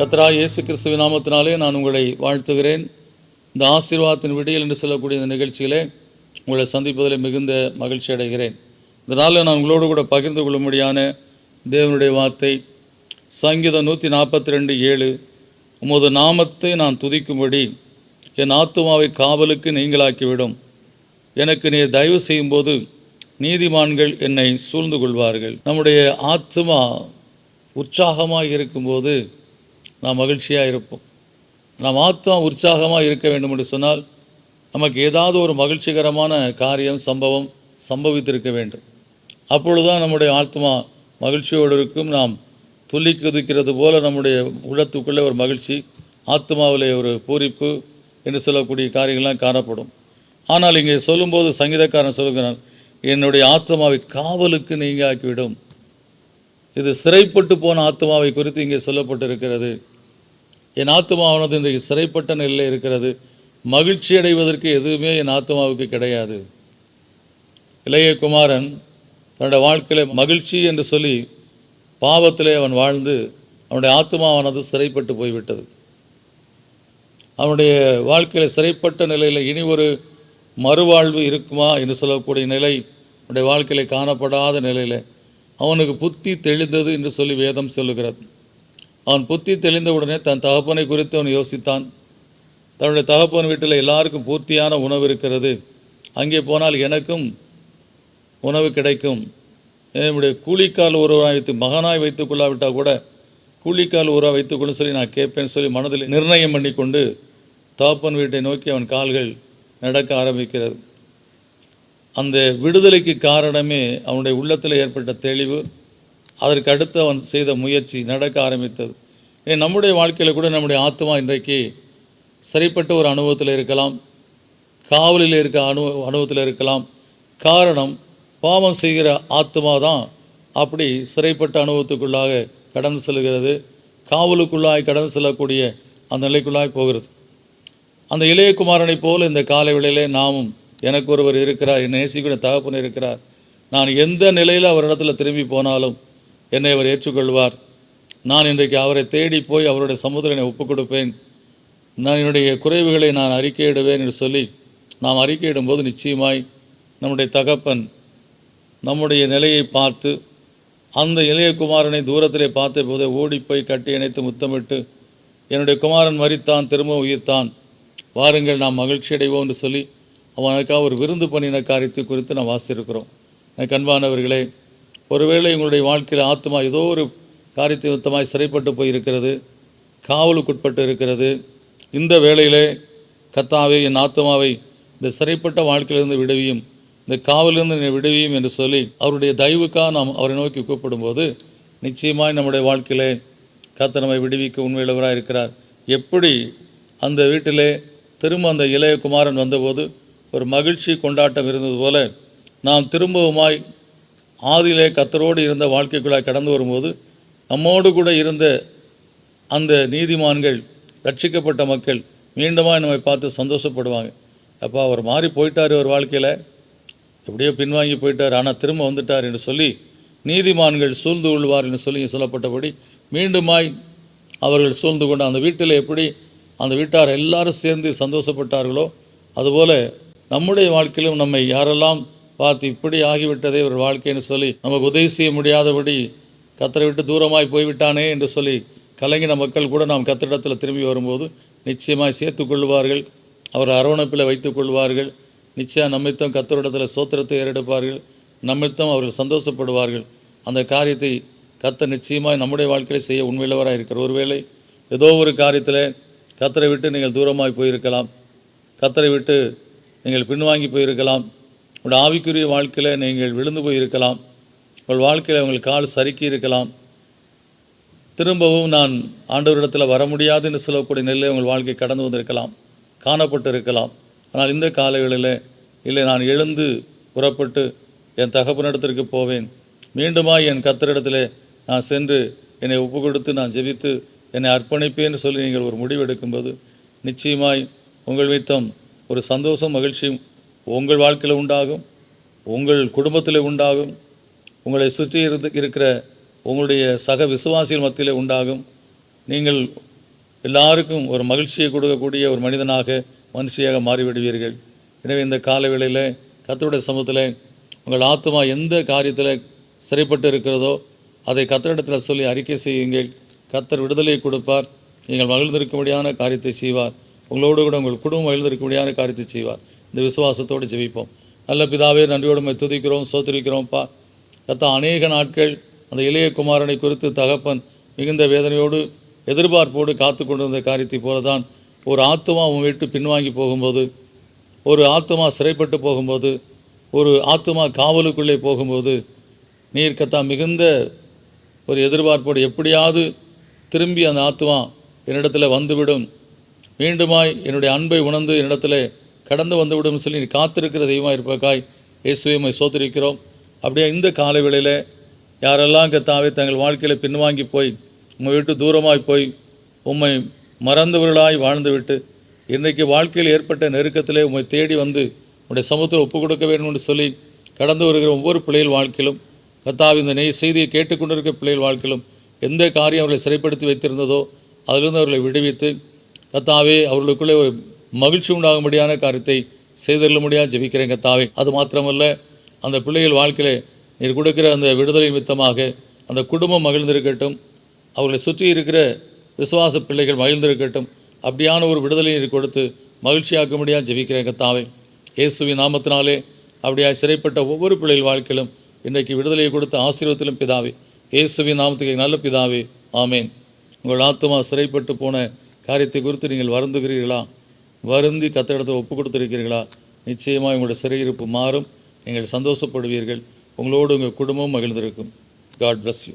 கத்ரா இயேசு கிறிஸ்துவ நாமத்தினாலே நான் உங்களை வாழ்த்துகிறேன். இந்த ஆசீர்வாதத்தின் விடியல் என்று சொல்லக்கூடிய இந்த நிகழ்ச்சியிலே உங்களை சந்திப்பதில் மிகுந்த மகிழ்ச்சி அடைகிறேன். இதனால் நான் உங்களோடு கூட பகிர்ந்து கொள்ளும்படியான தேவனுடைய வார்த்தை சங்கீதம் நூற்றி நாற்பத்தி ரெண்டு ஏழு. உமது நாமத்தை நான் துதிக்கும்படி என் ஆத்துமாவை காவலுக்கு நீங்களாக்கிவிடும். எனக்கு நீ தயவு செய்யும்போது நீதிமான்கள் என்னை சூழ்ந்து கொள்வார்கள். நம்முடைய ஆத்மா உற்சாகமாக இருக்கும்போது நாம் மகிழ்ச்சியாக இருப்போம். நாம் ஆத்மா உற்சாகமாக இருக்க வேண்டும் என்று சொன்னால் நமக்கு ஏதாவது ஒரு மகிழ்ச்சிகரமான காரியம் சம்பவம் சம்பவித்திருக்க வேண்டும். அப்பொழுதுதான் நம்முடைய ஆத்மா மகிழ்ச்சியோடு இருக்கும். நாம் துள்ளி குதிக்கிறது போல நம்முடைய உள்ளத்துக்குள்ளே ஒரு மகிழ்ச்சி ஆத்மாவில் ஒரு பூரிப்பு என்று சொல்லக்கூடிய காரியங்கள்லாம் காணப்படும். ஆனால் இங்கே சொல்லும்போது சங்கீதக்காரன் சொல்லுகிறான் என்னுடைய ஆத்மாவை காவலுக்கு நீங்க ஆக்கிவிடும். இது சிறைப்பட்டு போன ஆத்மாவை குறித்து இங்கே சொல்லப்பட்டிருக்கிறது. என் ஆத்மாவானது இன்றைக்கு சிறைப்பட்ட நிலையில் இருக்கிறது. மகிழ்ச்சி அடைவதற்கு எதுவுமே என் ஆத்மாவுக்கு கிடையாது. இளைய குமாரன் தன்னுடைய வாழ்க்கையில் மகிழ்ச்சி என்று சொல்லி பாவத்திலே அவன் வாழ்ந்து அவனுடைய ஆத்மாவானது சிறைப்பட்டு போய்விட்டது. அவனுடைய வாழ்க்கையில் சிறைப்பட்ட நிலையில் இனி ஒரு மறுவாழ்வு இருக்குமா என்று சொல்லக்கூடிய நிலை அவனுடைய வாழ்க்கையில் காணப்படாத நிலையில் அவனுக்கு புத்தி தெளிந்தது என்று சொல்லி வேதம் சொல்லுகிறது. அவன் புத்தி தெளிந்தவுடனே தன் தகப்பனை குறித்து அவன் யோசித்தான். தன்னுடைய தகப்பன் வீட்டில் எல்லாருக்கும் பூர்த்தியான உணவு இருக்கிறது. அங்கே போனால் எனக்கும் உணவு கிடைக்கும். என்னுடைய கூலிக்கால் உறவாக வைத்து மகனாய் வைத்துக் கொள்ளாவிட்டால் கூட கூலிக்கால் உறவை வைத்துக்கொள்ள சொல்லி நான் கேட்பேன்னு சொல்லி மனதில் நிர்ணயம் பண்ணி கொண்டு தகப்பன் வீட்டை நோக்கி அவன் கால்கள் நடக்க ஆரம்பிக்கிறது. அந்த விடுதலைக்கு காரணமே அவனுடைய உள்ளத்தில் ஏற்பட்ட தெளிவு அதற்கு அடுத்து அவன் செய்த முயற்சி நடக்க ஆரம்பித்தது. ஏன் நம்முடைய வாழ்க்கையில் கூட நம்முடைய ஆத்மா இன்றைக்கு சரிப்பட்ட ஒரு அனுபவத்தில் இருக்கலாம் காவலில் இருக்க அனு அனுபவத்தில் இருக்கலாம். காரணம் பாவம் செய்கிற ஆத்மா தான் அப்படி சிறைப்பட்ட அனுபவத்துக்குள்ளாக கடந்து செல்கிறது. காவலுக்குள்ளாய் கடந்து செல்லக்கூடிய அந்த நிலைக்குள்ளாய் போகிறது. அந்த இளையகுமாரனைப் போல் இந்த காலை வேளையிலே நாமும் எனக்கு ஒருவர் இருக்கிறார் என்னை நேசிக்கிற தகப்பன் இருக்கிறார். நான் எந்த நிலையில் அவரிடத்தில் திரும்பி போனாலும் என்னை அவர் ஏற்றுக்கொள்வார். நான் இன்றைக்கு அவரை தேடி போய் அவருடைய சமுதிரனை ஒப்புக் கொடுப்பேன் நான் என்னுடைய குறைவுகளை நான் அறிக்கையிடுவேன் என்று சொல்லி நாம் அறிக்கையிடும்போது நிச்சயமாய் நம்முடைய தகப்பன் நம்முடைய நிலையை பார்த்து அந்த இளைய குமாரனை தூரத்திலே பார்த்த போதே ஓடிப்போய் கட்டி இணைத்து முத்தமிட்டு என்னுடைய குமாரன் மறித்தான் திரும்ப உயிர்த்தான். வாருங்கள் நாம் மகிழ்ச்சி அடைவோம் என்று சொல்லி அவனுக்காக ஒரு விருந்து பண்ணின காரியத்தை குறித்து நாம் வாசித்திருக்கிறோம். கண்பானவர்களே ஒருவேளை உங்களுடைய வாழ்க்கையில் ஆத்மா ஏதோ ஒரு காரியத்தை யுத்தமாய் சிறைப்பட்டு போயிருக்கிறது காவலுக்குட்பட்டு இருக்கிறது. இந்த வேளையிலே கத்தாவே என் ஆத்மாவை இந்த சிறைப்பட்ட வாழ்க்கையிலிருந்து விடுவியும் இந்த காவலிருந்து என்னை விடுவியும் என்று சொல்லி அவருடைய தயவுக்காக நாம் அவரை நோக்கி கூப்பிடும்போது நிச்சயமாய் நம்முடைய வாழ்க்கையிலே கத்த நம்மை விடுவிக்க உண்மையுள்ளவராக இருக்கிறார். எப்படி அந்த வீட்டிலே திரும்ப அந்த இளைய குமாரன் வந்தபோது ஒரு மகிழ்ச்சி கொண்டாட்டம் இருந்தது போல நாம் திரும்பவுமாய் ஆதியிலே கத்தரோடு இருந்த வாழ்க்கைக்குள்ளாய் கடந்து வரும்போது நம்மோடு கூட இருந்த அந்த நீதிமான்கள் ரட்சிக்கப்பட்ட மக்கள் மீண்டுமாய் நம்மை பார்த்து சந்தோஷப்படுவாங்க. அப்போ அவர் மாறி போயிட்டார் ஒரு வாழ்க்கையில். எப்படியோ பின்வாங்கி போயிட்டார். ஆனால் திரும்ப வந்துட்டார் என்று சொல்லி நீதிமான்கள் சூழ்ந்து கொள்வார் என்று சொல்லி சொல்லப்பட்டபடி மீண்டுமாய் அவர்கள் சூழ்ந்து கொண்டு அந்த வீட்டில் எப்படி அந்த வீட்டார் எல்லாரும் சேர்ந்து சந்தோஷப்பட்டார்களோ அதுபோல் நம்முடைய வாழ்க்கையிலும் நம்மை யாரெல்லாம் பார்த்து இப்படி ஆகிவிட்டதே ஒரு வாழ்க்கைன்னு சொல்லி நமக்கு உதவி செய்ய முடியாதபடி கத்தரை விட்டு தூரமாய் போய்விட்டானே என்று சொல்லி கலங்கின மக்கள் கூட நாம் கத்திரிடத்தில் திரும்பி வரும்போது நிச்சயமாய் சேர்த்து கொள்வார்கள். அவர் அரவணைப்பில் வைத்துக் கொள்வார்கள். நிச்சயம் நம்மித்தம் கத்தரிடத்தில் சோத்திரத்தை ஏறெடுப்பார்கள். நம்மித்தம் அவர்கள் சந்தோஷப்படுவார்கள். அந்த காரியத்தை கத்த நிச்சயமாய் நம்முடைய வாழ்க்கையில் செய்ய உண்மையிலவராக இருக்கிற ஒருவேளை ஏதோ ஒரு காரியத்தில் கத்தரை விட்டு நீங்கள் தூரமாய் போயிருக்கலாம். கத்தரை விட்டு நீங்கள் பின்வாங்கி போயிருக்கலாம். உங்கள் ஆவிக்குரிய வாழ்க்கையில் நீங்கள் விழுந்து போயிருக்கலாம். உங்கள் வாழ்க்கையில் உங்கள் கால் சறுக்கி இருக்கலாம். திரும்பவும் நான் ஆண்டவரிடத்தில் வர முடியாதுன்னு சொல்லக்கூடிய நிலையில் உங்கள் வாழ்க்கை கடந்து வந்திருக்கலாம். காணப்பட்டு இருக்கலாம் ஆனால் இந்த காலங்களில் இல்லை நான் எழுந்து புறப்பட்டு என் தகப்பனிடத்திற்கு போவேன். மீண்டுமாய் என் கத்தரிடத்திலே நான் சென்று என்னை ஒப்பு கொடுத்து நான் ஜெபித்து என்னை அர்ப்பணிப்பேன்னு சொல்லி நீங்கள் ஒரு முடிவு எடுக்கும்போது நிச்சயமாய் உங்கள் மித்தம் ஒரு சந்தோஷம் மகிழ்ச்சியும் உங்கள் வாழ்க்கையில் உண்டாகும் உங்கள் குடும்பத்தில் உண்டாகும் உங்களை சுற்றி இருந்து இருக்கிற உங்களுடைய சக விசுவாசிகள் மத்தியில் உண்டாகும். நீங்கள் எல்லாருக்கும் ஒரு மகிழ்ச்சியை கொடுக்கக்கூடிய ஒரு மனிதனாக மனுஷியாக மாறிவிடுவீர்கள். எனவே இந்த கால வேளையில் கத்தருடைய சமூகத்தில் உங்கள் ஆத்மா எந்த காரியத்தில் சிறைப்பட்டு இருக்கிறதோ அதை கத்தரிடத்தில் சொல்லி அறிக்கை செய்யுங்கள். கத்தர் விடுதலை கொடுப்பார். நீங்கள் மகிழ்ந்திருக்கும்படியான காரியத்தை செய்வார். உங்களோடு கூட உங்கள் குடும்பம் மகிழ்ந்திருக்கும்படியான காரியத்தை செய்வார். இந்த விசுவாசத்தோடு ஜெபிப்போம். நல்ல பிதாவே நன்றியோடு துதிக்கிறோம் சோத்திரிக்கிறோம்ப்பா கத்தா அநேக நாட்கள் அந்த இளைய குமாரனை குறித்து தகப்பன் மிகுந்த வேதனையோடு எதிர்பார்ப்போடு காத்து கொண்டிருந்த காரியத்தை போல தான் ஒரு ஆத்மா உன் விட்டு பின்வாங்கி போகும்போது ஒரு ஆத்மா சிறைப்பட்டு போகும்போது ஒரு ஆத்மா காவலுக்குள்ளே போகும்போது நீர் கத்தா மிகுந்த ஒரு எதிர்பார்ப்போடு எப்படியாவது திரும்பி அந்த ஆத்மா என்னிடத்தில் வந்துவிடும். மீண்டுமாய் என்னுடைய அன்பை உணர்ந்து என்னிடத்தில் கடந்து வந்துவிடும் சொல்லி நீ காத்திருக்கிற தெய்வமாக இருப்பக்காய் இயேசுவை சோத்திருக்கிறோம். அப்படியே இந்த காலை வேளையில் யாரெல்லாம் கத்தாவே தங்கள் வாழ்க்கையில் பின்வாங்கி போய் உங்கள் விட்டு தூரமாய் போய் உம்மை மறந்தவர்களாய் வாழ்ந்துவிட்டு இன்றைக்கு வாழ்க்கையில் ஏற்பட்ட நெருக்கத்திலே உம்மை தேடி வந்து உடைய சமூகத்தில் ஒப்பு கொடுக்க வேண்டும் என்று சொல்லி கடந்து வருகிற ஒவ்வொரு பிள்ளைகள் வாழ்க்கையிலும் கத்தாவி இந்த நெய் செய்தியை கேட்டுக்கொண்டிருக்க பிள்ளைகள் வாழ்க்கையிலும் எந்த காரியம் அவர்களை சிறைப்படுத்தி வைத்திருந்ததோ அதிலிருந்து அவர்களை விடுவித்து கத்தாவே அவர்களுக்குள்ளே ஒரு மகிழ்ச்சி உண்டாகும்படியான காரியத்தை செய்தள்ள முடியாது ஜெபிக்கிறேன் கத்தாவே அது மாத்திரமல்ல அந்த பிள்ளைகள் வாழ்க்கையிலே நீர் கொடுக்கிற அந்த விடுதலை நிமித்தமாக அந்த குடும்பம் மகிழ்ந்திருக்கட்டும் அவர்களை சுற்றி இருக்கிற விசுவாச பிள்ளைகள் மகிழ்ந்திருக்கட்டும் அப்படியான ஒரு விடுதலை நீர் கொடுத்து மகிழ்ச்சியாக்கும்படியாக ஜெபிக்கிறேன் கத்தாவே இயேசுவின் நாமத்தினாலே அப்படியா சிறைப்பட்ட ஒவ்வொரு பிள்ளைகள் வாழ்க்கையிலும் இன்றைக்கு விடுதலையை கொடுத்த ஆசீர்வத்திலும் பிதாவே இயேசுவின் நாமத்துக்கு நல்ல பிதாவே ஆமேன். உங்கள் ஆத்மா சிறைப்பட்டு போன காரியத்தை குறித்து நீங்கள் வருந்துகிறீர்களா? வருந்தி கத்திரிடத்தில் ஒப்பு கொடுத்திருக்கிறீர்களா நிச்சயமாக உங்களுடைய சிறையிருப்பு மாறும். நீங்கள் சந்தோஷப்படுவீர்கள். உங்களோடு உங்கள் குடும்பம் மகிழ்ந்திருக்கும். God bless you